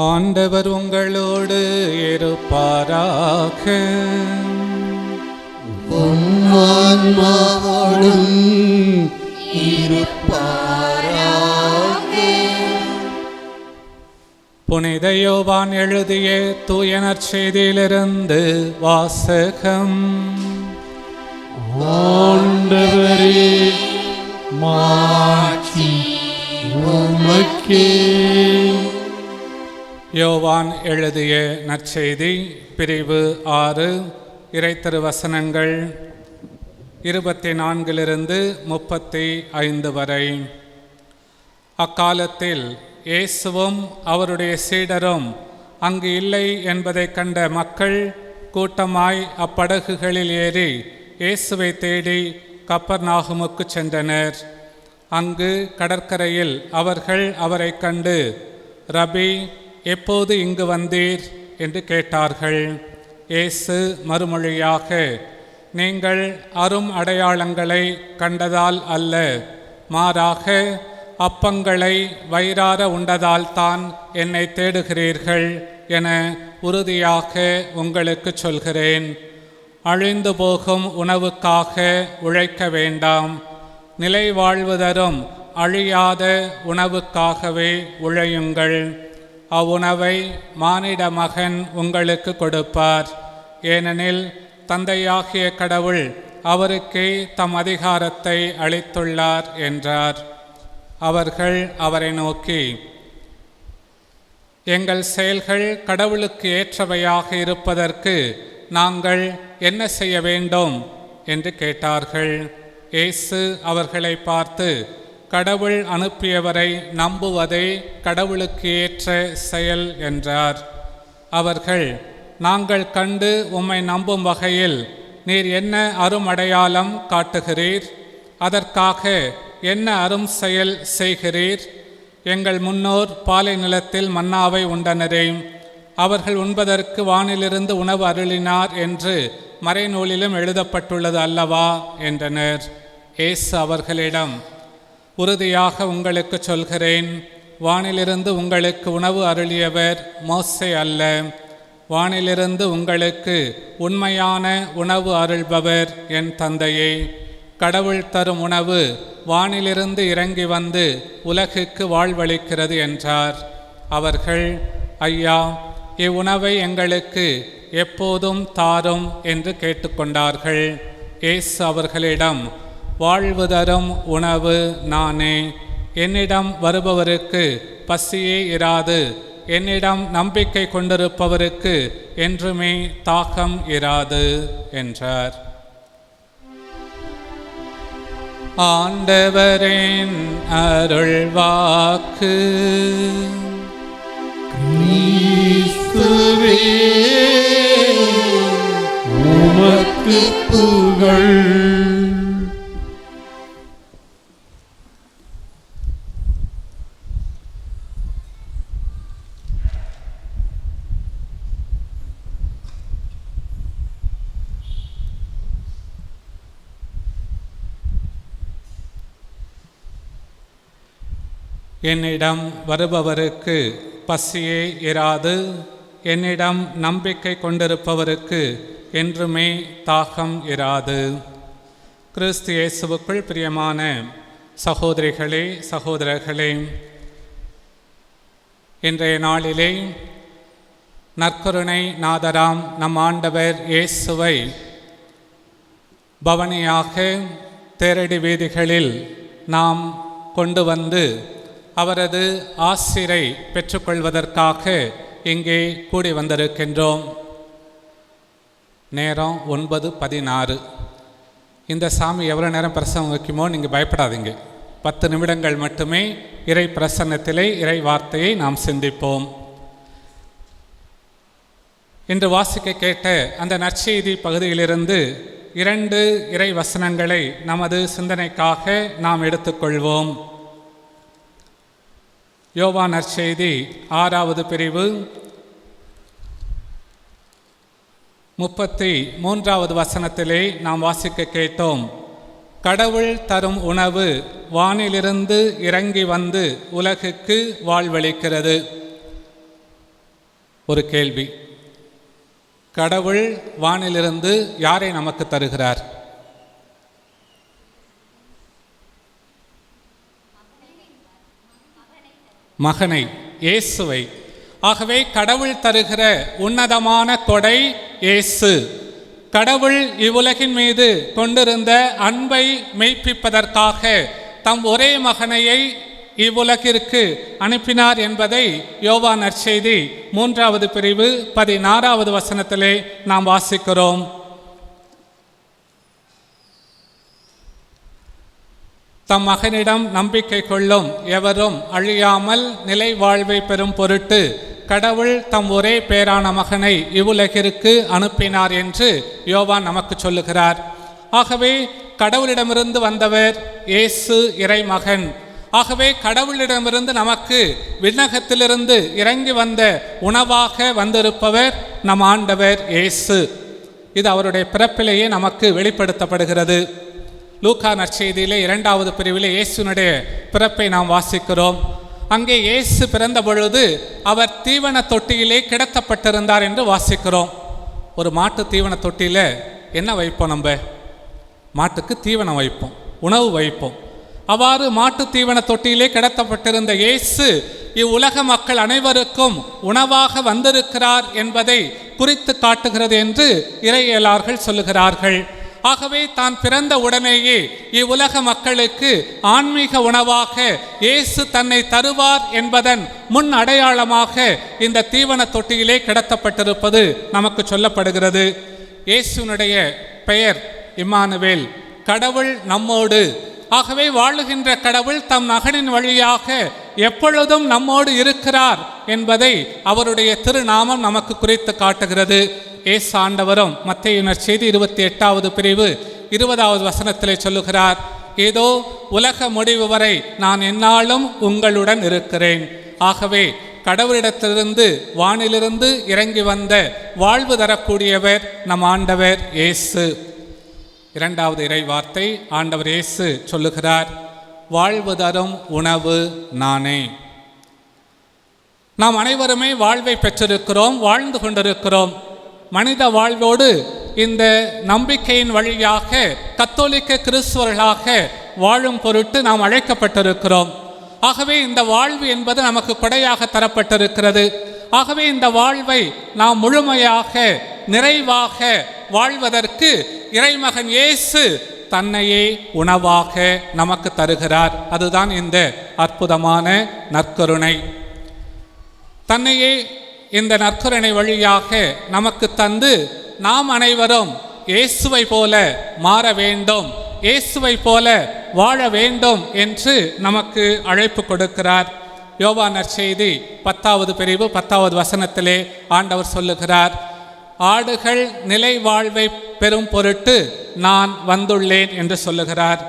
ஆண்டவர் உங்களோடு இருப்பாராக. ஆன்மாவோடும் இருப்பாராக. புனித யோவான் எழுதிய தூயனர் செய்தியிலிருந்து வாசகம். ஆண்டவரே மாட்சி உமக்கே. யோவான் எழுதிய நற்செய்தி பிரிவு ஆறு இறைத்தரு வசனங்கள் இருபத்தி நான்கிலிருந்து முப்பத்தி ஐந்து வரை. அக்காலத்தில் இயேசுவும் அவருடைய சீடரும் அங்கு இல்லை என்பதைக் கண்ட மக்கள் கூட்டமாய் அப்படகுகளில் ஏறி இயேசுவை தேடி கப்பர் நாகுமுக்கு சென்றனர். அங்கு கடற்கரையில் அவர்கள் அவரைக் கண்டு ரபி எப்போது இங்கு வந்தீர்? என்று கேட்டார்கள். இயேசு மறுமொழியாக நீங்கள் அரும் அடையாளங்களை கண்டதால் அல்ல. மாறாக அப்பங்களை வயிறார உண்டதால் தான் என்னை தேடுகிறீர்கள் என உறுதியாக உங்களுக்கு சொல்கிறேன். அழிந்து போகும் உணவுக்காக உழைக்க வேண்டாம். நிலை வாழ்வு தரும் அழியாத உணவுக்காகவே உழையுங்கள். அவ்வுணவை மானிட மகன் உங்களுக்கு கொடுப்பார். ஏனெனில் தந்தையாகிய கடவுள் அவருக்கே தம் அதிகாரத்தை அளித்துள்ளார் என்றார். அவர்கள் அவரை நோக்கி எங்கள் செயல்கள் கடவுளுக்கு ஏற்றவையாக இருப்பதற்கு நாங்கள் என்ன செய்ய வேண்டும்? என்று கேட்டார்கள். இயேசு அவர்களை பார்த்து கடவுள் அனுப்பியவரை நம்புவதே கடவுளுக்கு ஏற்ற செயல் என்றார். அவர்கள் நாங்கள் கண்டு உம்மை நம்பும் வகையில் நீர் என்ன அருமடையாளம் காட்டுகிறீர்? அதற்காக என்ன அரும் செயல் செய்கிறீர்? எங்கள் முன்னோர் பாலை நிலத்தில் மன்னாவை உண்டனரே அவர்கள் உண்பதற்கு வானிலிருந்து உணவு அருளினார் என்று மறைநூலிலும் எழுதப்பட்டுள்ளது அல்லவா? என்றனர். ஏசு அவர்களிடம் உறுதியாக உங்களுக்கு சொல்கிறேன் வானிலிருந்து உங்களுக்கு உணவு அருளியவர் மோசே அல்ல. வானிலிருந்து உங்களுக்கு உண்மையான உணவு அருள்பவர் என் தந்தையே. கடவுள் தரும் உணவு வானிலிருந்து இறங்கி வந்து உலகுக்கு வாழ்வளிக்கிறது என்றார். அவர்கள் ஐயா இவ்வுணவை எங்களுக்கு எப்போதும் தாரும் என்று கேட்டுக்கொண்டார்கள். ஏசு அவர்களிடம் வாழ்வு தரும் உணவு நானே. என்னிடம் வருபவருக்கு பசியே இராது. என்னிடம் நம்பிக்கை கொண்டிருப்பவருக்கு என்றுமே தாக்கம் இராது என்றார். ஆண்டவரின் அருள்வாக்கு. உமக்கு புகழ். என்னிடம் வருபவருக்கு பசியே இராது என்னிடம் நம்பிக்கை கொண்டிருப்பவருக்கு என்றுமே தாகம் இராது. கிறிஸ்து இயேசுவுக்குள் பிரியமான சகோதரிகளே சகோதரர்களே இன்றைய நாளிலே நற்கருணை நாதராம் நம் ஆண்டவர் இயேசுவை பவனியாக தேரடி வீதிகளில் நாம் கொண்டு வந்து அவரது ஆசிரை பெற்றுக்கொள்வதற்காக இங்கே கூடி வந்திருக்கின்றோம். நேரம் ஒன்பது பதினாறு. இந்த சாமி எவ்வளோ நேரம் பிரசங்கம் வைக்குமோ நீங்கள் பயப்படாதீங்க. பத்து நிமிடங்கள் மட்டுமே இறை பிரசன்னத்திலே இறை வார்த்தையை நாம் சிந்திப்போம். இன்று வாசிக்க கேட்ட அந்த நற்செய்தி பகுதியிலிருந்து இரண்டு இறை வசனங்களை நமது சிந்தனைக்காக நாம் எடுத்துக்கொள்வோம். யோவா நற்செய்தி ஆறாவது பிரிவு. முப்பத்தி மூன்றாவது வசனத்திலே நாம் வாசிக்க கேட்டோம். கடவுள் தரும் உணவு வானிலிருந்து இறங்கி வந்து உலகுக்கு வாழ்வளிக்கிறது. ஒரு கேள்வி. கடவுள் வானிலிருந்து யாரை நமக்கு தருகிறார்? மகனை இயேசுவை. ஆகவே கடவுள் தருகிற உன்னதமான கொடை இயேசு. கடவுள் இவ்வுலகின் மீது கொண்டிருந்த அன்பை மெய்ப்பிப்பதற்காக தம் ஒரே மகனையை இவ்வுலகிற்கு அனுப்பினார் என்பதை யோவா நற்செய்தி மூன்றாவது பிரிவு பதினாறாவது வசனத்திலே நாம் வாசிக்கிறோம். தம் மகனிடம் நம்பிக்கை கொள்ளும் எவரும் அழியாமல் நிலை வாழ்வை பெறும் பொருட்டு கடவுள் தம் ஒரே பேரான மகனை இவ்வுலகிற்கு அனுப்பினார் என்று யோவான் நமக்கு சொல்லுகிறார். ஆகவே கடவுளிடமிருந்து வந்தவர் இயேசு இறைமகன். ஆகவே கடவுளிடமிருந்து நமக்கு விண்ணகத்திலிருந்து இறங்கி வந்த உணவாக வந்திருப்பவர் நம் ஆண்டவர் இயேசு. இது அவருடைய பிறப்பிலேயே நமக்கு வெளிப்படுத்தப்படுகிறது. லூக்கா நற்செய்தியிலே இரண்டாவது பிரிவிலே இயேசுனுடைய பிறப்பை நாம் வாசிக்கிறோம். அங்கே இயேசு பிறந்த பொழுது அவர் தீவன தொட்டியிலே கிடத்தப்பட்டிருந்தார் என்று வாசிக்கிறோம். ஒரு மாட்டு தீவன தொட்டியில் என்ன வைப்போம் நம்ம? மாட்டுக்கு தீவனம் வைப்போம் உணவு வைப்போம். அவ்வாறு மாட்டு தீவன தொட்டியிலே கிடத்தப்பட்டிருந்த இயேசு இவ்வுலக மக்கள் அனைவருக்கும் உணவாக வந்திருக்கிறார் என்பதை குறித்து காட்டுகிறது என்று இறையியலார்கள் சொல்லுகிறார்கள். ஆகவே தான் பிறந்த உடனேயே இவ்வுலக மக்களுக்கு ஆன்மீக உணவாக இயேசு தன்னை தருவார் என்பதன் முன் அடையாளமாக இந்த தீவன தொட்டியிலே கிடத்தப்பட்டிருப்பது நமக்கு சொல்லப்படுகிறது. இயேசுனுடைய பெயர் இம்மானுவேல். கடவுள் நம்மோடு. ஆகவே வாழுகின்ற கடவுள் தம் மகனின் வழியாக எப்பொழுதும் நம்மோடு இருக்கிறார் என்பதை அவருடைய திருநாமம் நமக்கு குறித்து காட்டுகிறது. ஏசு ஆண்டவரும் மத்தையினர் செய்தி இருபத்தி எட்டாவது பிரிவு இருபதாவது வசனத்திலே சொல்லுகிறார் ஏதோ உலக முடிவு வரை நான் என்னாலும் உங்களுடன் இருக்கிறேன். ஆகவே கடவுளிடத்திலிருந்து வானிலிருந்து இறங்கி வந்த வாழ்வு தரக்கூடியவர் நம் ஆண்டவர் இயேசு. இரண்டாவது இறை வார்த்தை ஆண்டவர் இயேசு சொல்லுகிறார் வாழ்வு தரும் உணவு நானே. நாம் அனைவருமே வாழ்வை பெற்றிருக்கிறோம் வாழ்ந்து கொண்டிருக்கிறோம். மனித வாழ்வோடு இந்த நம்பிக்கையின் வழியாக கத்தோலிக்க கிறிஸ்துவர்களாக வாழும் பொருட்டு நாம் அழைக்கப்பட்டிருக்கிறோம். ஆகவே இந்த வாழ்வு என்பது நமக்கு கொடையாக தரப்பட்டிருக்கிறது. ஆகவே இந்த வாழ்வை நாம் முழுமையாக நிறைவாக வாழ்வதற்கு இறைமகன் இயேசு தன்னையே உணவாக நமக்கு தருகிறார். அதுதான் இந்த அற்புதமான நற்கருணை. தன்னையே இந்த நற்கரணை வழியாக நமக்கு தந்து நாம் அனைவரும் இயேசுவை போல மாற வேண்டும் இயேசுவை போல வாழ வேண்டும் என்று நமக்கு அழைப்பு கொடுக்கிறார். யோவா நற்செய்தி பத்தாவது பிரிவு பத்தாவது வசனத்திலே ஆண்டவர் சொல்லுகிறார் ஆடுகள் நிலை வாழ்வை பெறும் பொருட்டு நான் வந்துள்ளேன் என்று சொல்லுகிறார்.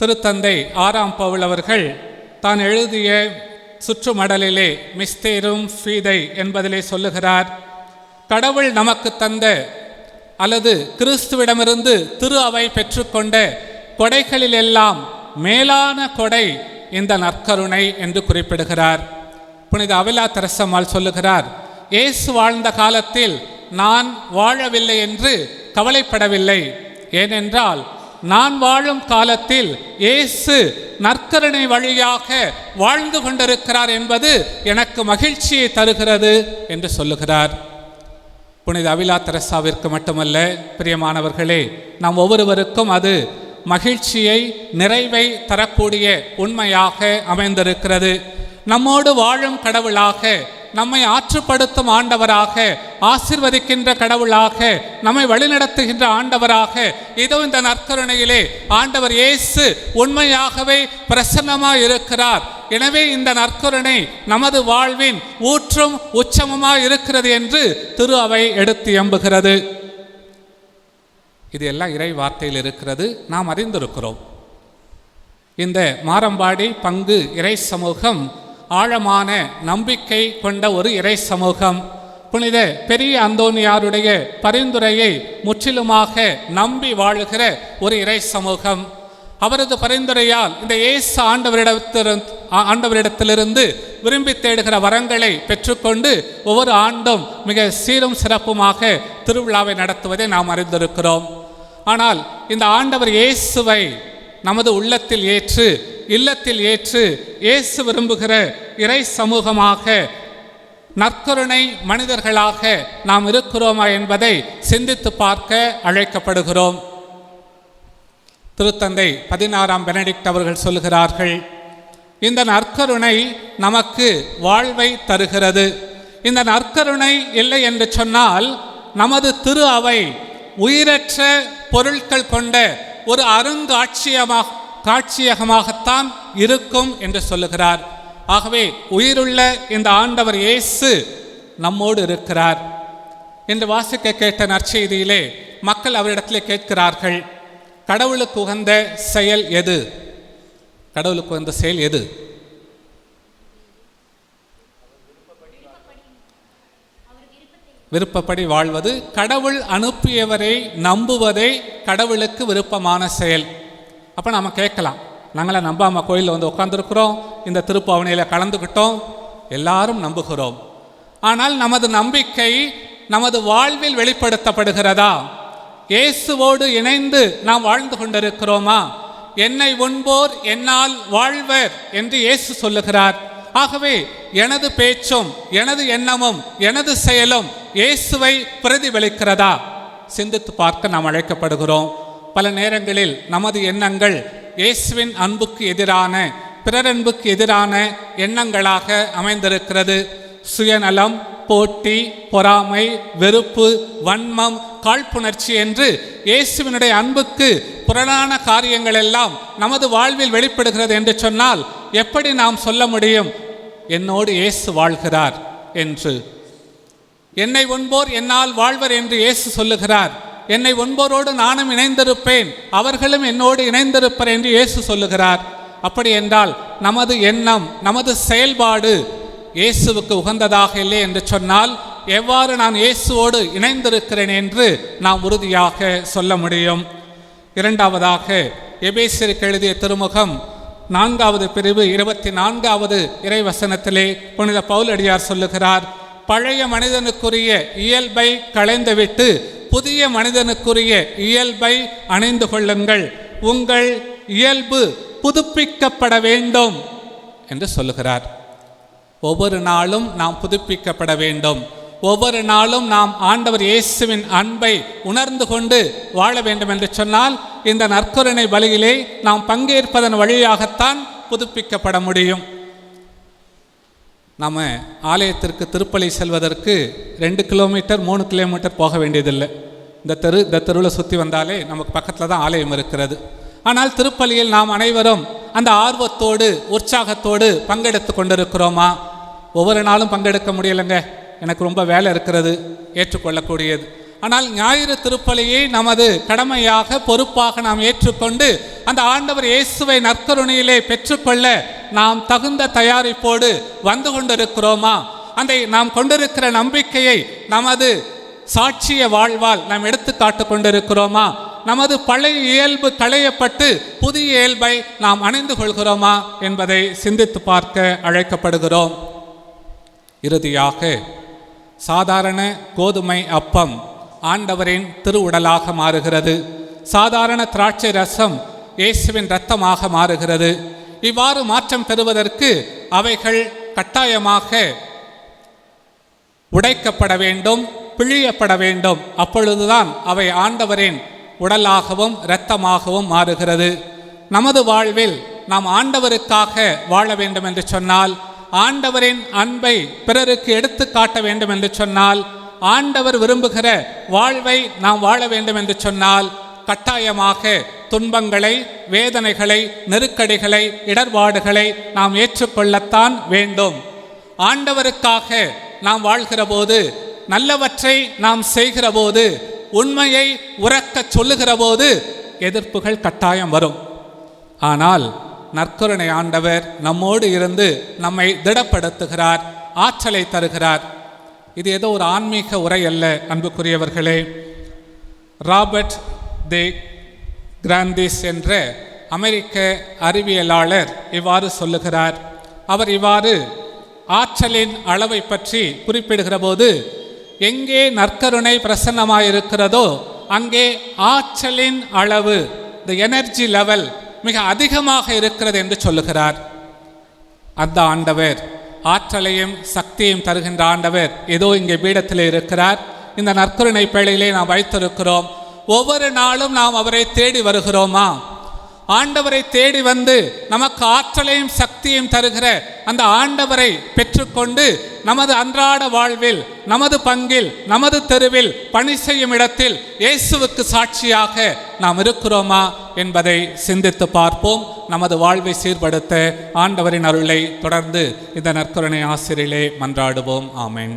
திருத்தந்தை ஆறாம் பவுல் அவர்கள் தான் எழுதிய சுற்றுமடலிலே மிஸ்தேரும் ஃபீதை என்பதிலே சொல்லுகிறார் கடவுள் நமக்கு தந்த அல்லது கிறிஸ்துவிடமிருந்து திரு அவை பெற்றுக்கொண்ட கொடைகளிலெல்லாம் மேலான கொடை இந்த நற்கருணை என்று குறிப்பிடுகிறார். புனித அவிலா தரசம்மாள் சொல்லுகிறார் இயேசு வாழ்ந்த காலத்தில் நான் வாழவில்லை என்று கவலைப்படவில்லை. ஏனென்றால் நான் வாழும் காலத்தில் இயேசு நற்கருணை வழியாக வாழ்ந்து கொண்டிருக்கிறார் என்பது எனக்கு மகிழ்ச்சியை தருகிறது என்று சொல்லுகிறார். புனித அவிலா தெரசாவிற்கு மட்டுமல்ல பிரியமானவர்களே நாம் ஒவ்வொருவருக்கும் அது மகிழ்ச்சியை நிறைவை தரக்கூடிய உண்மையாக அமைந்திருக்கிறது. நம்மோடு வாழும் கடவுளாக நம்மை ஆற்றுப்படுத்தும் ஆண்டவராக ஆசிர்வதிக்கின்ற கடவுளாக நம்மை வழிநடத்துகின்ற ஆண்டவராக. இதோ இந்த நற்கருணையிலே ஆண்டவர் இயேசு உண்மையாகவே பிரசன்னமாக இருக்கிறார். எனவே இந்த நற்கருணை நமது வாழ்வின் ஊற்றும் உச்சமுமாக இருக்கிறது என்று திரு அவை எடுத்து எம்புகிறது. இது எல்லாம் இறை வார்த்தையில் இருக்கிறது. நாம் அறிந்திருக்கிறோம். இந்த மாரம்பாடி பங்கு இறை சமூகம் ஆழமான நம்பிக்கை கொண்ட ஒரு இறை சமூகம். புனித பெரிய அந்தோனியாருடைய பரிந்துரையை முற்றிலுமாக நம்பி வாழுகிற ஒரு இறை சமூகம். அவரது பரிந்துரையால் இந்த இயேசு ஆண்டவரிடத்திலிருந்து ஆண்டவரிடத்திலிருந்து விரும்பி தேடுகிற வரங்களை பெற்றுக்கொண்டு ஒவ்வொரு ஆண்டும் மிக சீரும் சிறப்புமாக திருவிழாவை நடத்துவதை நாம் அறிந்திருக்கிறோம். ஆனால் இந்த ஆண்டவர் இயேசுவை நமது உள்ளத்தில் ஏற்று இல்லத்தில் ஏற்று இயேசு விரும்புகிற இறை சமூகமாக நற்கருணை மனிதர்களாக நாம் இருக்கிறோமா என்பதை சிந்தித்து பார்க்க அழைக்கப்படுகிறோம். திருத்தந்தை பதினாறாம் பெனடிக்ட் அவர்கள் சொல்லுகிறார்கள் இந்த நற்கருணை நமக்கு வாழ்வை தருகிறது. இந்த நற்கருணை இல்லை என்று சொன்னால் நமது திரு அவை உயிரற்ற பொருட்கள் கொண்ட ஒரு அருங்காட்சியமாக காட்சியகமாகத்தான் இருக்கும் என்று சொல்லுகிறார். ஆகவே உயிருள்ள இந்த ஆண்டவர் இயேசு நம்மோடு இருக்கிறார். என்று வாசிக்க கேட்ட நற்செய்தியிலே மக்கள் அவரிடத்திலே கேட்கிறார்கள் கடவுளுக்கு உகந்த செயல் எது? கடவுளுக்கு உகந்த செயல் எது? விருப்பப்படி வாழ்வது. கடவுள் அனுப்பியவரை நம்புவதே கடவுளுக்கு விருப்பமான செயல். அப்போ நம்ம கேட்கலாம். நாங்களாம் நம்பாம கோயிலில் வந்து உட்காந்துருக்குறோம் இந்த திருப்பாவணையில் கலந்துக்கிட்டோம் எல்லாரும் நம்புகிறோம். ஆனால் நமது நம்பிக்கை நமது வாழ்வில் வெளிப்படுத்தப்படுகிறதா? இயேசுவோடு இணைந்து நாம் வாழ்ந்து கொண்டிருக்கிறோமா? என்னை உண்போர் என்னால் வாழ்வர் என்று இயேசு சொல்லுகிறார். ஆகவே எனது பேச்சும் எனது எண்ணமும் எனது செயலும் இயேசுவை பிரதிபலிக்கிறதா? சிந்தித்து பார்க்க நாம் அழைக்கப்படுகிறோம். பல நேரங்களில் நமது எண்ணங்கள் இயேசுவின் அன்புக்கு எதிரான பிறரன்புக்கு எதிரான எண்ணங்களாக அமைந்திருக்கிறது. சுயநலம் போட்டி பொறாமை வெறுப்பு வன்மம் காழ்ப்புணர்ச்சி என்று இயேசுவினுடைய அன்புக்கு புறணான காரியங்கள் எல்லாம் நமது வாழ்வில் வெளிப்படுகிறது என்று சொன்னால் எப்படி நாம் சொல்ல முடியும்? என்னோடு இயேசு வாழ்கிறார் என்று. என்னை உண்போர் என்னால் வாழ்வர் என்று இயேசு சொல்லுகிறார். என்னை உண்போரோடு நானும் இணைந்திருப்பேன் அவர்களும் என்னோடு இணைந்திருப்பர் என்று இயேசு சொல்லுகிறார். அப்படி என்றால் நமது எண்ணம் நமது செயல்பாடு இயேசுவுக்கு உகந்ததாக இல்லை என்று சொன்னால் எவ்வாறு நான் இயேசுவோடு இணைந்திருக்கிறேன் என்று நாம் உறுதியாக சொல்ல முடியும். இரண்டாவதாக எபேசிற்கு எழுதிய திருமுகம் நான்காவது பிரிவு இருபத்தி நான்காவது இறைவசனத்திலே புனித பவுலடியார் சொல்லுகிறார் பழைய மனிதனுக்குரிய இயல்பை களைந்துவிட்டு புதிய மனிதனுக்குரிய இயல்பை அணிந்து கொள்ளுங்கள். உங்கள் இயல்பு புதுப்பிக்கப்பட வேண்டும் என்று சொல்லுகிறார். ஒவ்வொரு நாளும் நாம் புதுப்பிக்கப்பட வேண்டும். ஒவ்வொரு நாளும் நாம் ஆண்டவர் இயேசுவின் அன்பை உணர்ந்து கொண்டு வாழ வேண்டும் என்று சொன்னால் இந்த நற்கருணை வழியிலே நாம் பங்கேற்பதன் வழியாகத்தான் புதுப்பிக்கப்பட முடியும். நாம் ஆலயத்திற்கு திருப்பலி செல்வதற்கு ரெண்டு கிலோமீட்டர் மூணு கிலோமீட்டர் போக வேண்டியதில்லை. இந்த தெரு இந்த தெருவில் சுற்றி வந்தாலே நமக்கு பக்கத்தில் தான் ஆலயம் இருக்கிறது. ஆனால் திருப்பலியில் நாம் அனைவரும் அந்த ஆர்வத்தோடு உற்சாகத்தோடு பங்கெடுத்து கொண்டிருக்கிறோமா? ஒவ்வொரு நாளும் பங்கெடுக்க முடியலைங்க. எனக்கு ரொம்ப வேலை இருக்கிறது ஏற்றுக்கொள்ளக்கூடியது. ஆனால் ஞாயிறு திருப்பலியை நமது கடமையாக பொறுப்பாக நாம் ஏற்றுக்கொண்டு அந்த ஆண்டவர் இயேசுவை நற்கருணையிலே பெற்றுக்கொள்ள நாம் தகுந்த தயாரிப்போடு வந்து கொண்டிருக்கிறோமா? அந்த நாம் கொண்டிருக்கிற நம்பிக்கையை நமது சாட்சிய வாழ்வால் நாம் எடுத்து காட்டு கொண்டிருக்கிறோமா? நமது பழைய இயல்பு களையப்பட்டு புதிய இயல்பை நாம் அணிந்து கொள்கிறோமா என்பதை சிந்தித்து பார்க்க அழைக்கப்படுகிறோம். இறுதியாக சாதாரண கோதுமை அப்பம் ஆண்டவரின் திருவுடலாக மாறுகிறது. சாதாரண திராட்சை ரசம் இயேசுவின் இரத்தமாக மாறுகிறது. இவ்வாறு மாற்றம் பெறுவதற்கு அவைகள் கட்டாயமாக உடைக்கப்பட வேண்டும் பிழியப்பட வேண்டும். அப்பொழுதுதான் அவை ஆண்டவரின் உடலாகவும் இரத்தமாகவும் மாறுகிறது. நமது வாழ்வில் நாம் ஆண்டவருக்காக வாழ வேண்டும் என்று சொன்னால் ஆண்டவரின் அன்பை பிறருக்கு எடுத்து காட்ட வேண்டும் என்று சொன்னால் ஆண்டவர் விரும்புகிற வாழ்வை நாம் வாழ வேண்டும் என்று சொன்னால் கட்டாயமாக துன்பங்களை வேதனைகளை நெருக்கடிகளை இடர்பாடுகளை நாம் ஏற்றுக்கொள்ளத்தான் வேண்டும். ஆண்டவருக்காக நாம் வாழ்கிற போது நல்லவற்றை நாம் செய்கிற போது உண்மையை உறக்க சொல்லுகிற போது எதிர்ப்புகள் கட்டாயம் வரும். ஆனால் நற்கருணை ஆண்டவர் நம்மோடு இருந்து நம்மை திடப்படுத்துகிறார் ஆற்றலை தருகிறார். இது ஏதோ ஒரு ஆன்மீக உரை அல்ல அன்புக்குரியவர்களே. ராபர்ட் தே கிராந்திஸ் என்ற அமெரிக்க அறிவியலாளர் இவ்வாறு சொல்லுகிறார். அவர் இவ்வாறு ஆற்றலின் அளவை பற்றி குறிப்பிடுகிற போது எங்கே நற்கருணை பிரசன்னமாயிருக்கிறதோ அங்கே ஆற்றலின் அளவு த எனர்ஜி லெவல் மிக அதிகமாக இருக்கிறது என்று சொல்லுகிறார். அந்த ஆண்டவர் ஆற்றலையும் சக்தியையும் தருகின்ற ஆண்டவர் ஏதோ இங்கே பீடத்தில் இருக்கிறார். இந்த நற்கருணை பேழையிலே நாம் வைத்திருக்கிறோம். ஒவ்வொரு நாளும் நாம் அவரை தேடி வருகிறோமா? ஆண்டவரை தேடி வந்து நமக்கு ஆற்றலையும் சக்தியையும் தருகிற அந்த ஆண்டவரை பெற்றுக்கொண்டு நமது அன்றாட வாழ்வில் நமது பங்கில் நமது தெருவில் பணி செய்யும் இடத்தில் இயேசுவுக்கு சாட்சியாக நாம் இருக்கிறோமா என்பதை சிந்தித்து பார்ப்போம். நமது வாழ்வை சீர்படுத்த ஆண்டவரின் அருளை தொடர்ந்து இந்த நற்கருணை ஆசிரியிலே மன்றாடுவோம். ஆமென்.